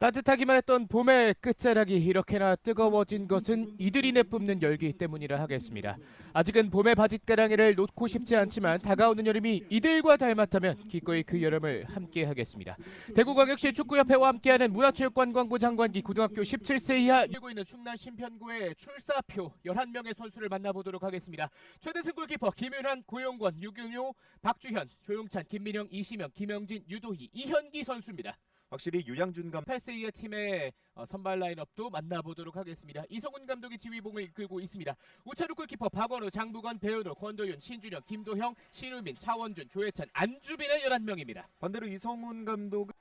따뜻하기만 했던 봄의 끝자락이 이렇게나 뜨거워진 것은 이들이 내뿜는 열기 때문이라 하겠습니다. 아직은 봄의 바짓가랑이를 놓고 싶지 않지만 다가오는 여름이 이들과 닮았다면 기꺼이 그 여름을 함께 하겠습니다. 대구광역시 축구협회와 함께하는 문화체육관광부 장관기 고등학교 17세 이하 일고 있는 충남 신편구의 출사표 11명의 선수를 만나보도록 하겠습니다. 최대승 골키퍼 김윤환, 고용권, 유경효, 박주현, 조용찬, 김민영, 이시명, 김영진, 유도희, 이현기 선수입니다. 확실히 유양준 감 8세 이하 팀의 어, 선발 라인업도 만나보도록 하겠습니다. 이성훈 감독이 지휘봉을 이끌고 있습니다. 우차루 골키퍼 박원우, 장부건, 배현우, 권도윤, 신준영, 김도형, 신우민, 차원준, 조혜찬, 안주빈의 11명입니다. 반대로 이성훈 감독은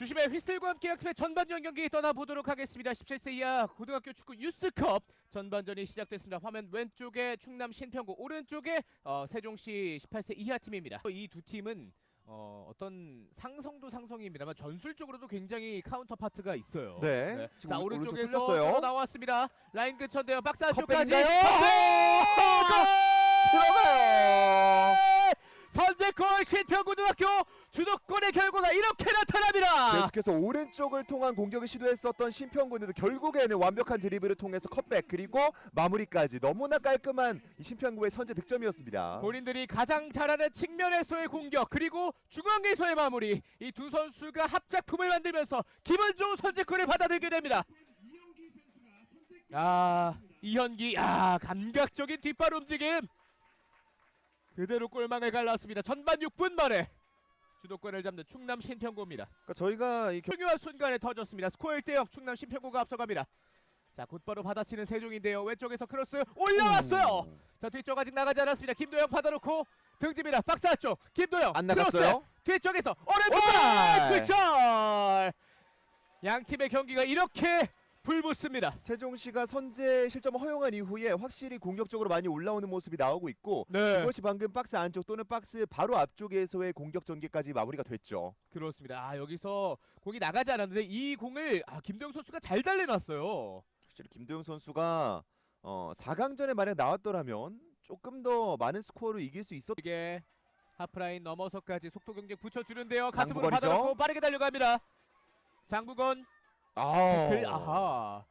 주심의 휘슬과 함께 약팀의 전반전 경기 떠나보도록 하겠습니다. 17세 이하 고등학교 축구 유스컵 전반전이 시작됐습니다. 화면 왼쪽에 충남 신평구, 오른쪽에 어, 세종시 18세 이하 팀입니다. 이 두 팀은 어, 어떤 상성도 상성입니다만 전술적으로도 굉장히 카운터 파트가 있어요. 네, 지금 자 오른쪽 오른쪽에서 뚫렸어요. 들어 나왔습니다. 라인 근처인데요. 박스 안쪽까지. 컵백인가요? 들어가요. 선제골 신평고등학교 주도권의 결과가 이렇게 나타납니다. 계속해서 오른쪽을 통한 공격을 시도했었던 신평군에도 결국에는 완벽한 드리블을 통해서 컵백 그리고 마무리까지 너무나 깔끔한 이 신평구의 선제 득점이었습니다. 본인들이 가장 잘하는 측면에서의 공격 그리고 중앙에서의 마무리 이 두 선수가 합작품을 만들면서 기분 좋은 선제골을 받아들게 됩니다. 아 이현기 아 감각적인 뒷발 움직임 그대로 골망을 갈랐습니다. 전반 6분 만에 주도권을 잡는 충남 신평고입니다. 그러니까 저희가 이 겨- 중요한 순간에 터졌습니다. 스코어 1대0 충남 신평고가 앞서갑니다. 자 곧바로 받아치는 세종인데요. 왼쪽에서 크로스 올라왔어요. 음, 자 뒤쪽 아직 나가지 않았습니다. 김도영 받아놓고 등집니다. 박스 안쪽 김도영 안! 나갔어요. 뒤쪽에서! 오른발 굴절. 양 팀의 경기가 이렇게 불붙습니다. 세종시가 선제 실점을 허용한 이후에 확실히 공격적으로 많이 올라오는 모습이 나오고 있고 네 이것이 방금 박스 안쪽 또는 박스 바로 앞쪽에서의 공격 전개까지 마무리가 됐죠. 그렇습니다. 아 여기서 공이 나가지 않았는데 이 공을 아 김도영 선수가 잘 달래놨어요. 확실히 김도영 선수가 어, 4강전에 만약 나왔더라면 조금 더 많은 스코어로 이길 수 있었. 이게 하프라인 넘어서까지 속도 경쟁 붙여주는데요. 가슴으로 장부건이죠? 받아놓고 빠르게 달려갑니다. 장구건 아, 글 아하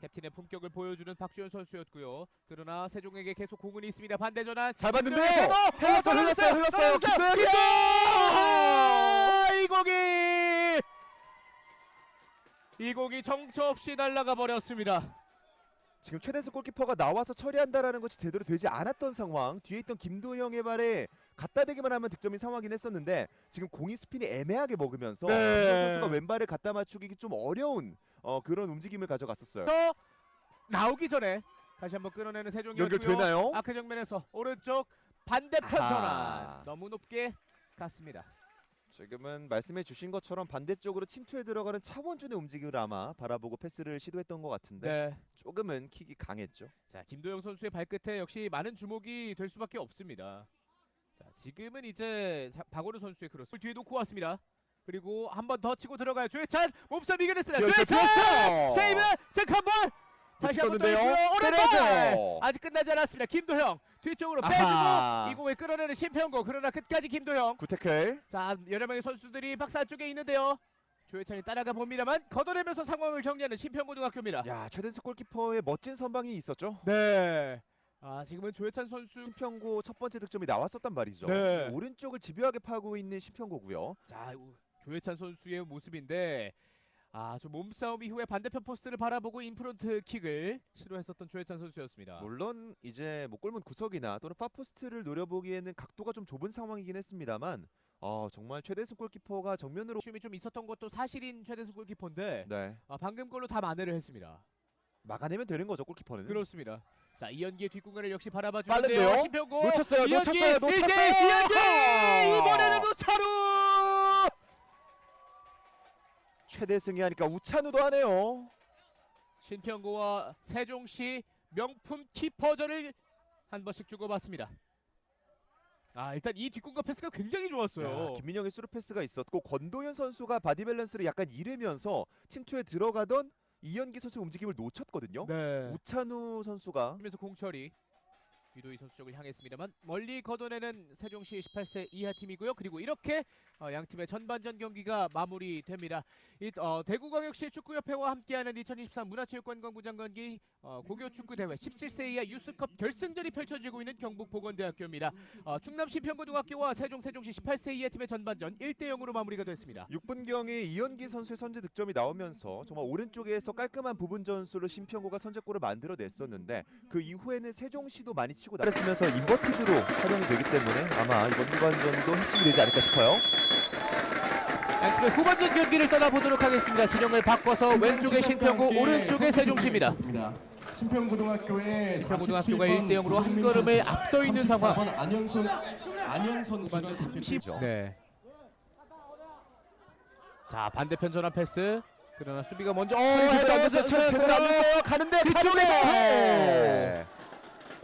캡틴의 품격을 보여주는 박주현 선수였고요. 그러나 세종에게 계속 공은 있습니다. 반대 전환 잘 헤더! 흘렀어요, 흘렀어요, 흘렀어요. 김도영이 아, 이 공이 이 공이 정처 없이 날아가 버렸습니다. 지금 최대수 골키퍼가 나와서 처리한다라는 것이 제대로 되지 않았던 상황. 뒤에 있던 김도영의 발에 갖다 대기만 하면 득점인 상황이긴 했었는데 지금 공이 스핀이 애매하게 먹으면서 네. 선수가 왼발을 갖다 맞추기 좀 어려운 어, 그런 움직임을 가져갔었어요. 또 나오기 전에 다시 한번 끊어내는 세종이었고요. 연결되나요? 아크 정면에서 오른쪽 반대편 아하. 전환 너무 높게 갔습니다. 지금은 말씀해 주신 것처럼 반대쪽으로 침투해 들어가는 차원준의 움직임을 아마 바라보고 패스를 시도했던 것 같은데 네. 조금은 킥이 강했죠. 자 김도영 선수의 발끝에 역시 많은 주목이 될 수밖에 없습니다. 자 지금은 이제 자, 박원우 선수의 크로스 뒤에 놓고 왔습니다. 그리고 한 번 더 치고 들어가요. 조혜찬 몸싸움 이겨냈습니다. 비었어요! 세이브 세컨볼 다시 한번 떴는데요. 떠있고요. 오른발 때려야죠. 아직 끝나지 않았습니다. 김도형 뒤쪽으로 아하. 빼주고 이 공을 끌어내는 심평고 그러나 끝까지 김도형 구태클 자 여러 명의 선수들이 박스 안쪽에 있는데요. 조혜찬이 따라가 봅니다만 걷어내면서 상황을 정리하는 심평고등학교입니다. 야 최대수 골키퍼의 멋진 선방이 있었죠. 네. 아 지금은 조혜찬 선수 신평고 첫 번째 득점이 나왔었단 말이죠. 네. 오른쪽을 집요하게 파고 있는 신평고고요. 자 우- 조혜찬 선수의 모습인데 아저 몸싸움 이후에 반대편 포스트를 바라보고 인프론트 킥을 시도했었던 조혜찬 선수였습니다. 물론 이제 뭐 골문 구석이나 또는 파포스트를 노려보기에는 각도가 좀 좁은 상황이긴 했습니다만 어, 정말 최대수 골키퍼가 정면으로 춤이 좀 있었던 것도 사실인 최대수 골키퍼인데 네, 아, 방금 걸로 다 만회를 했습니다. 막아내면 되는 거죠 골키퍼는. 그렇습니다. 자 이연기의 뒷공간을 역시 바라봐 주는데요. 빠른데요? 신평고 놓쳤어요, 놓쳤어요, 놓쳤어요. 1대1 이연기! 이번에는 노차루 최대승이 하니까 우찬우도 하네요. 신평고와 세종시 명품 키퍼전을 한 번씩 주고받습니다. 아 일단 이 뒷공간 패스가 굉장히 좋았어요. 야, 김민영의 수루 패스가 있었고 권도현 선수가 바디 밸런스를 약간 잃으면서 침투에 들어가던 이현기 선수 의 움직임을 놓쳤거든요. 네. 우찬우 선수가 하면서 공처리 유도희 선수 쪽을 향했습니다만 멀리 걷어내는 세종시 18세 이하 팀이고요. 그리고 이렇게 어, 양 팀의 전반전 경기가 마무리됩니다. 이, 어, 대구광역시 축구협회와 함께하는 2023 문화체육관광부 장 관기 어, 고교 축구 대회 17세 이하 유스컵 결승전이 펼쳐지고 있는 경북보건대학교입니다. 어, 충남 시 평고등학교와 세종 세종시 18세 이하 팀의 전반전 1대 0으로 마무리가 됐습니다. 6분경에 이현기 선수의 선제 득점이 나오면서 정말 오른쪽에서 깔끔한 부분 전술로 심평고가 선제골을 만들어냈었는데 그 이후에는 세종시도 많이 치고 나랬으면서 인버티드로 활용이 되기 때문에 아마 이번 후반전도 핵심이 되지 않을까 싶어요. 양 팀의 후반전 경기를 떠나보도록 하겠습니다. 진영을 바꿔서 왼쪽에 신평고, 오른쪽에 세종시입니다. 신평고등학교의 신평고등학교가 1대 0으로 한 걸음에 앞서 있는 상황. 안현선 안현 선수가 후반전 30. 네. 자 반대편 전환 패스. 그러나 수비가 먼저. 어, 제대로 안 됐어요. 헤더, 제대로 안 됐어요. 가는데 뒤쪽에 가는데.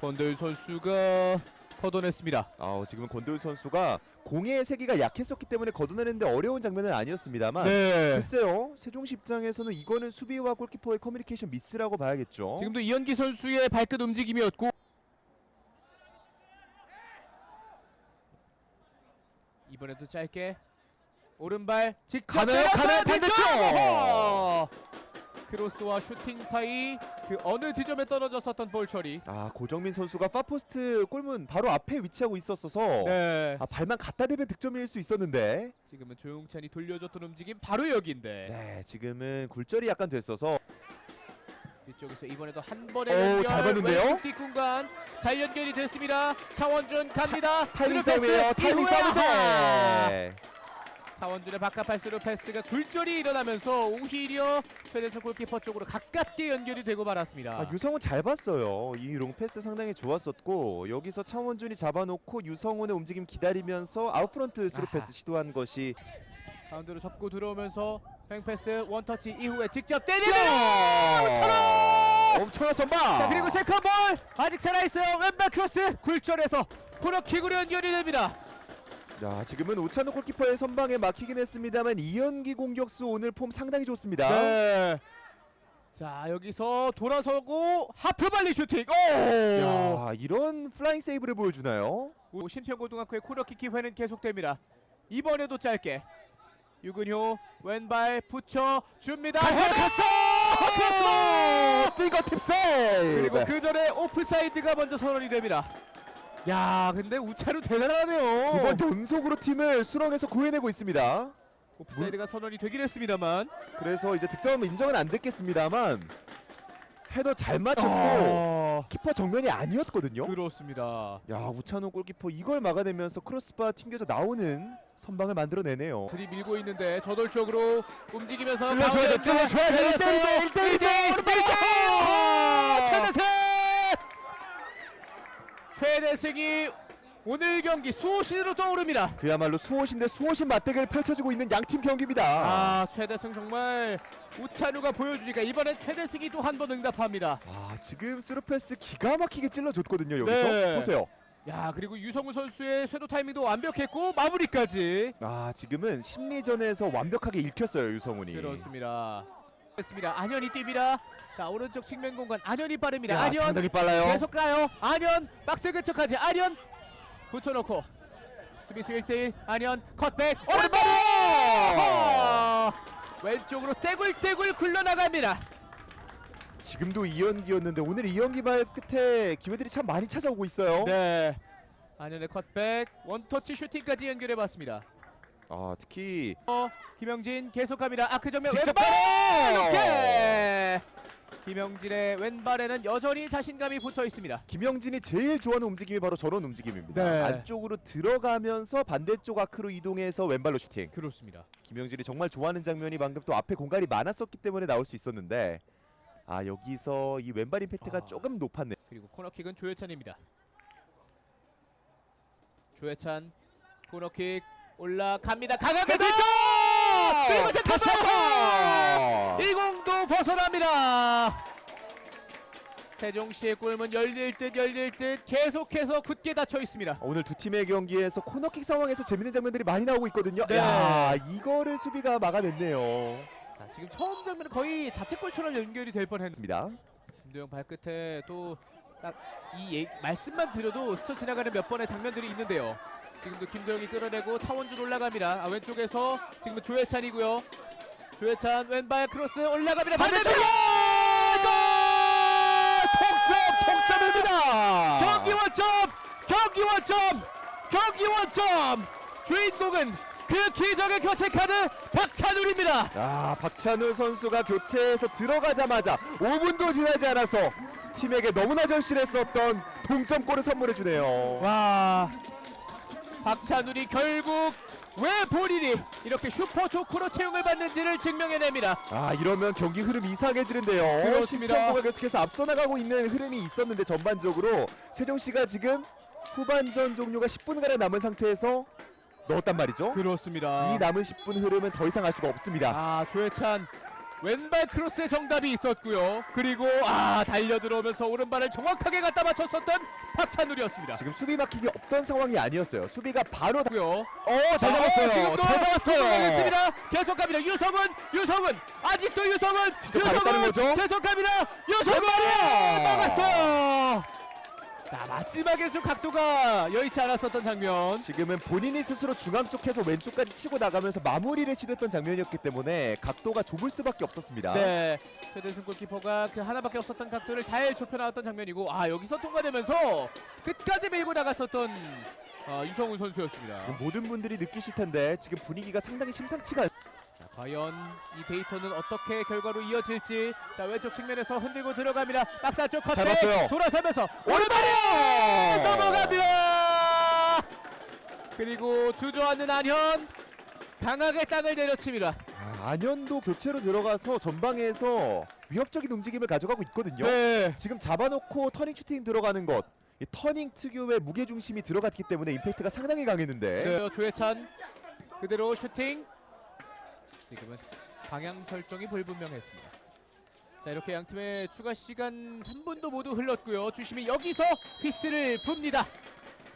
권도일 선수가 걷어냈습니다. 아, 지금은 권도일 선수가 공의 세기가 약했었기 때문에 걷어내는데 어려운 장면은 아니었습니다만 네. 글쎄요 세종시 입장에서는 이거는 수비와 골키퍼의 커뮤니케이션 미스라고 봐야겠죠. 지금도 이현기 선수의 발끝 움직임이었고 이번에도 짧게 오른발 직접 가나요? 때려서 가나요? 반대쪽! 크로스와 슈팅 사이 그 어느 지점에 떨어졌었던 볼 처리. 아 고정민 선수가 파포스트 골문 바로 앞에 위치하고 있었어서 네. 아, 발만 갖다 대면 득점일 수 있었는데 지금은 조용찬이 돌려줬던 움직임 바로 여기인데 네 지금은 굴절이 약간 됐어서 뒤쪽에서 이번에도 한 번에 오, 연결 잘 봤는데요? 왼쪽 뒷공간 잘 연결이 됐습니다. 차원준 갑니다. 타이밍 스루 패스 싸움이에요 타이밍 이후에 싸움인데 차원준의 바깥팔 스루 패스가 굴절이 일어나면서 오히려 최대성 골키퍼 쪽으로 가깝게 연결이 되고 말았습니다. 아, 유성훈 잘 봤어요. 이 롱 패스 상당히 좋았었고 여기서 차원준이 잡아놓고 유성훈의 움직임 기다리면서 아웃프런트 스루. 패스 시도한 것이 가운데로 접고 들어오면서 횡패스 원터치 이후에 직접 때리는 야! 엄청난 선방! 자 그리고 세컨볼! 아직 살아있어요. 왼발 크로스! 굴절해서 코너킥으로 연결이 됩니다 야 지금은 우찬우 골키퍼의 선방에 막히긴 했습니다만 이연기 공격수 오늘 폼 상당히 좋습니다 네. 자 여기서 돌아서고 하프 발리 슈팅 오! 야 이런 플라잉 세이브를 보여주나요? 오, 신평고등학교의 코너킥 기회는 계속됩니다 이번에도 짧게 유근효 왼발 붙여 줍니다 갔어! 핑거팁 세이브! 그리고 그 전에 오프사이드가 먼저 선언이 됩니다 야 근데 우차루 대단하네요 두 번 연속으로 팀을 수렁에서 구해내고 있습니다. 오프사이드가 선언이 되긴 했습니다만 그래서 이제 득점 인정은 안 됐겠습니다만 헤더 잘 맞췄고 어, 키퍼 정면이 아니었거든요. 그렇습니다 야 우찬호 골키퍼 이걸 막아내면서 크로스바 튕겨져 나오는 선방을 만들어내네요. 들이 밀고 있는데 저돌적으로 움직이면서 찔러줘야죠, 찔러줘야죠. 일대일이죠, 일대일이죠. 최대승 최대 승이 오늘 경기 수호신으로 떠오릅니다 그야말로 수호신대 수호신 맞대결 펼쳐지고 있는 양팀 경기입니다. 아 최대승 정말 우찬우가 보여주니까 이번엔 최대승이 또 한 번 응답합니다 아 지금 스루패스 기가 막히게 찔러줬거든요 여기서 네. 보세요. 야 그리고 유성우 선수의 쇄도 타이밍도 완벽했고 마무리까지 아 지금은 심리전에서 완벽하게 읽혔어요 유성훈이. 그렇습니다 됐습니다 안현이 뜁니다 자 오른쪽 측면 공간 안현이 빠릅니다 야, 안현 상당히 빨라요. 계속 가요. 안현 박스 근처까지 안현 붙여놓고 수비수 1대1 안현 컷백 오른발 왼쪽으로 떼굴떼굴 굴러나갑니다. 지금도 이연기였는데 오늘 이연기 발 끝에 기회들이 참 많이 찾아오고 있어요. 네. 안현의 컷백 원터치 슈팅까지 연결해봤습니다. 아 특히 어, 김영진 계속합니다. 아크 정면 직접 왼발! 이렇게 김영진의 왼발에는 여전히 자신감이 붙어 있습니다. 김영진이 제일 좋아하는 움직임이 바로 저런 움직임입니다. 네. 안쪽으로 들어가면서 반대쪽 아크로 이동해서 왼발로 슈팅. 그렇습니다. 김영진이 정말 좋아하는 장면이 방금 또 앞에 공간이 많았었기 때문에 나올 수 있었는데 아 여기서 이 왼발 임팩트가 아. 조금 높았네. 그리고 코너킥은 조혜찬입니다. 조혜찬 코너킥 올라갑니다. 강하게 왼쪽 그리고 다시 세컨볼 한 번. 이 공도 벗어납니다. 세종시의 골문 열릴 듯 열릴 듯 계속해서 굳게 닫혀 있습니다. 오늘 두 팀의 경기에서 코너킥 상황에서 재밌는 장면들이 많이 나오고 있거든요. 네. 야 이거를 수비가 막아냈네요. 자, 지금 처음 장면은 거의 자책골처럼 연결이 될 뻔했습니다. 습니다. 김도영 발끝에 또 딱 이 말씀만 드려도 스쳐 지나가는 몇 번의 장면들이 있는데요. 지금도 김도영이 끌어내고 차원준 올라갑니다. 아, 왼쪽에서 지금은 조혜찬이고요. 조혜찬 왼발 크로스 올라갑니다. 반대쪽 동점 동점입니다. 경기 원점 경기 원점 경기 원점 주인공은 그 기적의 교체 카드 박찬울입니다. 아 박찬울 선수가 교체해서 들어가자마자 5분도 지나지 않아서 팀에게 너무나 절실했었던 동점골을 선물해 주네요. 와 박찬울이 결국 왜 본인이 이렇게 슈퍼 조커로 채용을 받는지를 증명해냅니다. 아 이러면 경기 흐름 이상해지는데요. 그렇습니다. 신평구가 계속해서 앞서 나가고 있는 흐름이 있었는데 전반적으로 세종시가 지금 후반전 종료가 10분가량 남은 상태에서 넣었단 말이죠. 그렇습니다. 이 남은 10분 흐름은 더 이상 알 수가 없습니다. 아 조혜찬 왼발 크로스의 정답이 있었고요. 그리고 아 달려 들어오면서 오른발을 정확하게 갖다 맞췄었던 박찬울이었습니다. 지금 수비 막히기 없던 상황이 아니었어요. 수비가 바로 다... 고요. 어, 잘 잡았어요. 지금도 잘 잡았어요. 있습니다. 계속 갑니다. 유성은 유성은 아직도 유성은 거죠? 계속 갑니다. 유성은! 막았어요. 자 마지막에 좀 각도가 여의치 않았었던 장면. 지금은 본인이 스스로 중앙 쪽에서 왼쪽까지 치고 나가면서 마무리를 시도했던 장면이었기 때문에 각도가 좁을 수밖에 없었습니다. 네. 최대승 골키퍼가 그 하나밖에 없었던 각도를 잘 좁혀 나왔던 장면이고 아 여기서 통과되면서 끝까지 밀고 나갔었던 어, 유성훈 선수였습니다. 지금 모든 분들이 느끼실 텐데 지금 분위기가 상당히 심상치가 자, 과연 이 데이터는 어떻게 결과로 이어질지. 자 왼쪽 측면에서 흔들고 들어갑니다. 박사 쪽 봤어요. 돌아서면서 오른발이야! 넘어갑니다! 그리고 주저앉는 안현. 강하게 땅을 내려칩니다. 아, 안현도 교체로 들어가서 전방에서 위협적인 움직임을 가져가고 있거든요. 네. 지금 잡아놓고 터닝 슈팅 들어가는 것. 이 터닝 특유의 무게 중심이 들어갔기 때문에 임팩트가 상당히 강했는데. 네, 조혜찬. 그대로 슈팅 지금은 방향 설정이 불분명했습니다. 자 이렇게 양 팀의 추가 시간 3분도 모두 흘렀고요. 주심이 여기서 휘스를 붑니다.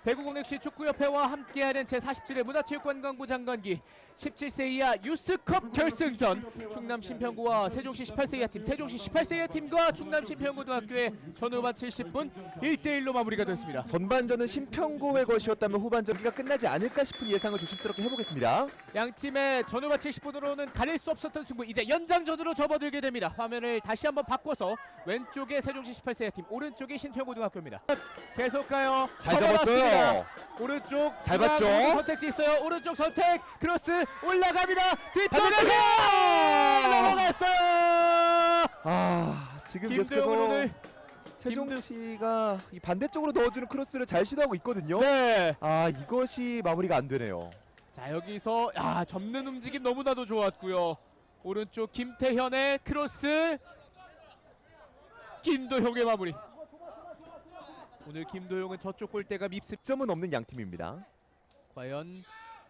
대구공역시 축구협회와 함께하는 제47회 문화체육관광부 장관기 17세 이하 유스컵 결승전 충남 신평구와 세종시 18세 이하 팀 세종시 18세 이하 팀과 충남 신평고등학교의 전후반 70분 1대1로 마무리가 됐습니다 전반전은 심평고의 것이었다면 후반전기가 끝나지 않을까 싶은 예상을 조심스럽게 해보겠습니다. 양 팀의 전후반 70분으로는 가릴 수 없었던 승부 이제 연장전으로 접어들게 됩니다. 화면을 다시 한번 바꿔서 왼쪽에 세종시 18세 팀, 오른쪽이 신평고등학교입니다. 계속 가요. 잘. 잡았어요. 오른쪽 잘 봤죠? 선택지 있어요. 오른쪽 선택 크로스 올라갑니다. 뒤쪽에서! 넘어갔어요. 아 지금 계속해서 오늘 세종시가 이 반대쪽으로 넣어주는 크로스를 잘 시도하고 있거든요. 네. 아 이것이 마무리가 안 되네요. 자 여기서 아 접는 움직임 너무나도 좋았고요. 오른쪽 김태현의 크로스 김도형의 마무리. 오늘 김도용은 저쪽 골대가 밉습. 점은 없는 양 팀입니다. 과연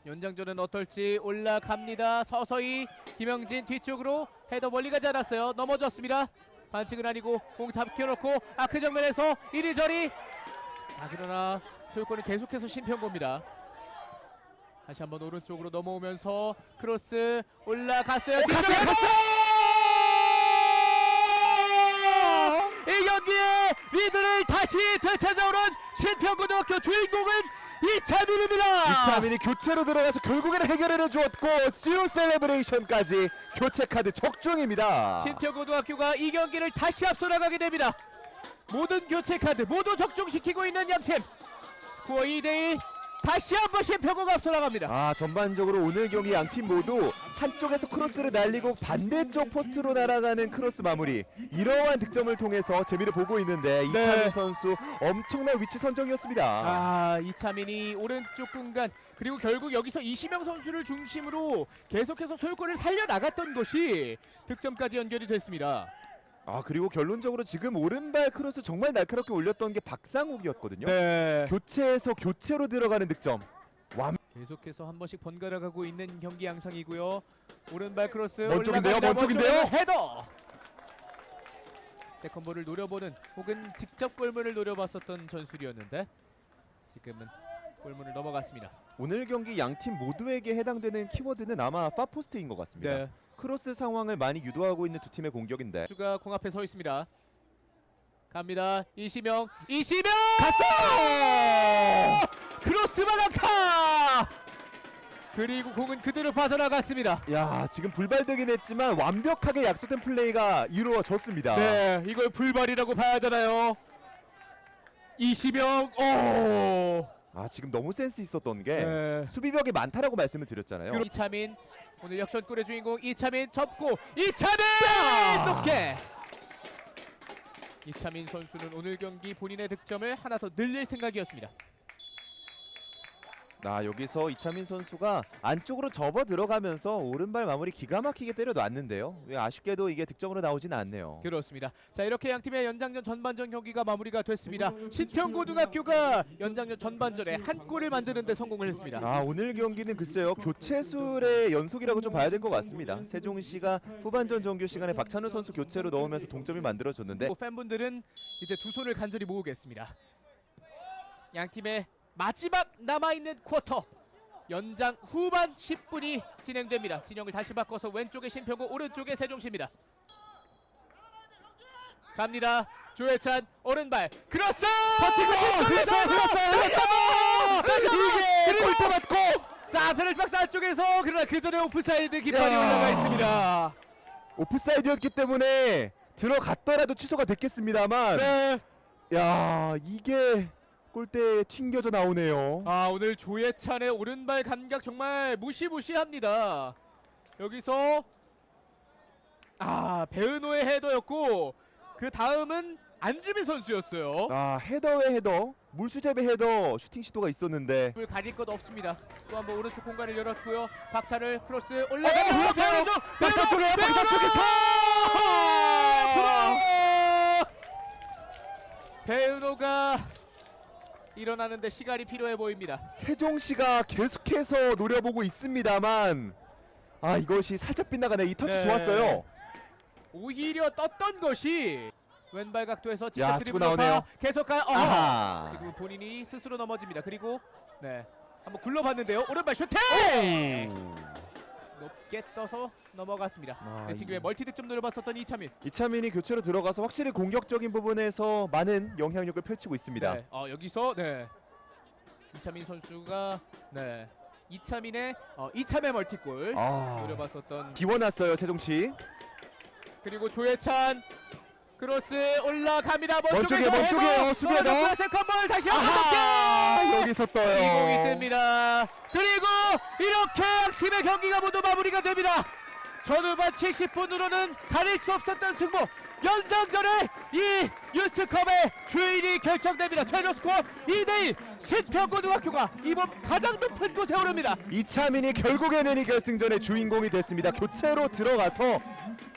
연장전은 어떨지 올라갑니다. 서서히 김영진 뒤쪽으로 헤더 멀리 가지 않았어요. 넘어졌습니다. 반칙은 아니고 공 잡혀놓고 아크 정면에서 이리저리. 자 그러나 소유권은 계속해서 신평고입니다. 다시 한번 오른쪽으로 넘어오면서 크로스 올라갔어요. 뒤쪽에 갔어요! 이 경기의 리드를 다시 되찾아오는 신평고등학교 주인공은 이차민입니다. 이차민이 교체로 들어가서 결국에는 해결을 해주었고 수요 셀레브레이션까지 교체 카드 적중입니다. 신평고등학교가 이 경기를 다시 앞서 나가게 됩니다. 모든 교체 카드 모두 적중시키고 있는 양팀. 스코어 2대1 다시 한번 신평고가 앞서 나갑니다. 아 전반적으로 오늘 경기 양 팀 모두 한쪽에서 크로스를 날리고 반대쪽 포스트로 날아가는 크로스 마무리 이러한 득점을 통해서 재미를 보고 있는데 이차민 선수 엄청난 위치 선정이었습니다. 아 이차민이 오른쪽 공간 그리고 결국 여기서 이시명 선수를 중심으로 계속해서 소유권을 살려 나갔던 것이 득점까지 연결이 됐습니다. 아 그리고 결론적으로 지금 오른발 크로스 정말 날카롭게 올렸던 게 박상욱이었거든요. 네. 교체에서 교체로 들어가는 득점. 완 계속해서 한 번씩 번갈아 가고 있는 경기 양상이고요. 오른발 크로스 먼 쪽인데요, 올라갑니다. 먼 쪽인데요? 쪽에서 헤더. 세컨볼을 노려보는 혹은 직접 골문을 노려봤었던 전술이었는데 지금은 골문을 넘어갔습니다. 오늘 경기 양 팀 모두에게 해당되는 키워드는 아마 파포스트인 것 같습니다. 크로스 상황을 많이 유도하고 있는 두 팀의 공격인데 수가 공 앞에 서 있습니다. 갑니다. 이시명, 이시명 갔어! 크로스바 강타! 그리고 공은 그대로 빠져나갔습니다. 야 지금 불발되긴 했지만 완벽하게 약속된 플레이가 이루어졌습니다. 네, 이걸 불발이라고 봐야 되나요? 이시명, 오! 아 지금 너무 센스 있었던 게 네. 수비벽이 많다라고 말씀을 드렸잖아요. 이차민 오늘 역전골의 주인공 이차민 접고 이차민 높게 이차민 선수는 오늘 경기 본인의 득점을 하나 더 늘릴 생각이었습니다. 아 여기서 이차민 선수가 안쪽으로 접어 들어가면서 오른발 마무리 기가 막히게 때려 놨는데요. 왜 아쉽게도 이게 득점으로 나오진 않네요. 그렇습니다. 자 이렇게 양 팀의 연장전 전반전 경기가 마무리가 됐습니다. 신평고등학교가 연장전 전반전에 한 골을 만드는데 성공을 했습니다. 아 오늘 경기는 글쎄요 교체술의 연속이라고 좀 봐야 될 것 같습니다. 세종시가 후반전 정규 시간에 박찬호 선수 교체로 넣으면서 동점이 만들어졌는데 팬분들은 이제 두 손을 간절히 모으겠습니다. 양 팀의 마지막 남아 있는 쿼터 연장 후반 10분이 진행됩니다. 진영을 다시 바꿔서 왼쪽에 신평고 오른쪽에 세종시입니다. 갑니다. 조혜찬 오른발 크로스! 터치고 흘렀어요 흘렀어요 흘렀어요 이게 골대 맞고 자 페널티 박스 안쪽에서 그러나 그 전에 오프사이드 깃발이 야. 올라가 있습니다. 오프사이드였기 때문에 들어갔더라도 취소가 됐겠습니다만 네. 야 이게 골대에 튕겨져 나오네요. 아 오늘 조예찬의 오른발 감각 정말 무시무시합니다. 여기서 아 배은호의 헤더였고 그 다음은 안주미 선수였어요. 아 헤더의 헤더 물수제비 헤더 슈팅 시도가 있었는데 을 가릴 것 없습니다. 또 한번 오른쪽 공간을 열었고요. 박차를 크로스 어, 올라가는 흘렀어요. 박사 쪽에 박사 쪽에서 배은호가 일어나는데 시간이 필요해 보입니다. 세종시가 계속해서 노려보고 있습니다만 아 이것이 살짝 빗나가네 이 터치 네. 좋았어요. 오히려 떴던 것이 왼발 각도에서 드리블 치고 나오네요. 돌파, 계속 가. 어. 아하. 지금 본인이 스스로 넘어집니다. 그리고 네 한번 굴러봤는데요. 오른발 슈팅 높게 떠서 넘어갔습니다. 아, 네, 지금의 이- 멀티 득점 노려봤었던 이차민. 이차민이 교체로 들어가서 확실히 공격적인 부분에서 많은 영향력을 펼치고 있습니다. 네, 어, 여기서 네 이차민 선수가 네 이차민의 어, 이참의 멀티골 아 노려봤었던 기원났어요 세종시. 그리고 조혜찬 크로스 올라갑니다. 먼쪽에, 더. 어, 세컨볼 다시 한번 아하 여기서 이 공이 떠요. 뜹니다. 그리고 이렇게 양 팀의 경기가 모두 마무리가 됩니다. 전후반 70분으로는 가릴 수 없었던 승부. 연장전에 이 유스컵의 주인이 결정됩니다. 최저 스코어 2대1 신평고등학교가 이번 가장 높은 곳에 오릅니다. 이차민이 결국에는 이 결승전의 주인공이 됐습니다. 교체로 들어가서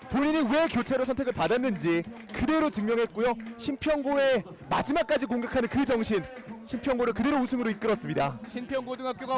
본인이 왜 교체로 선택을 받았는지 그대로 증명했고요. 신평고의 마지막까지 공격하는 그 정신, 신평고를 그대로 우승으로 이끌었습니다. 신평고등학교가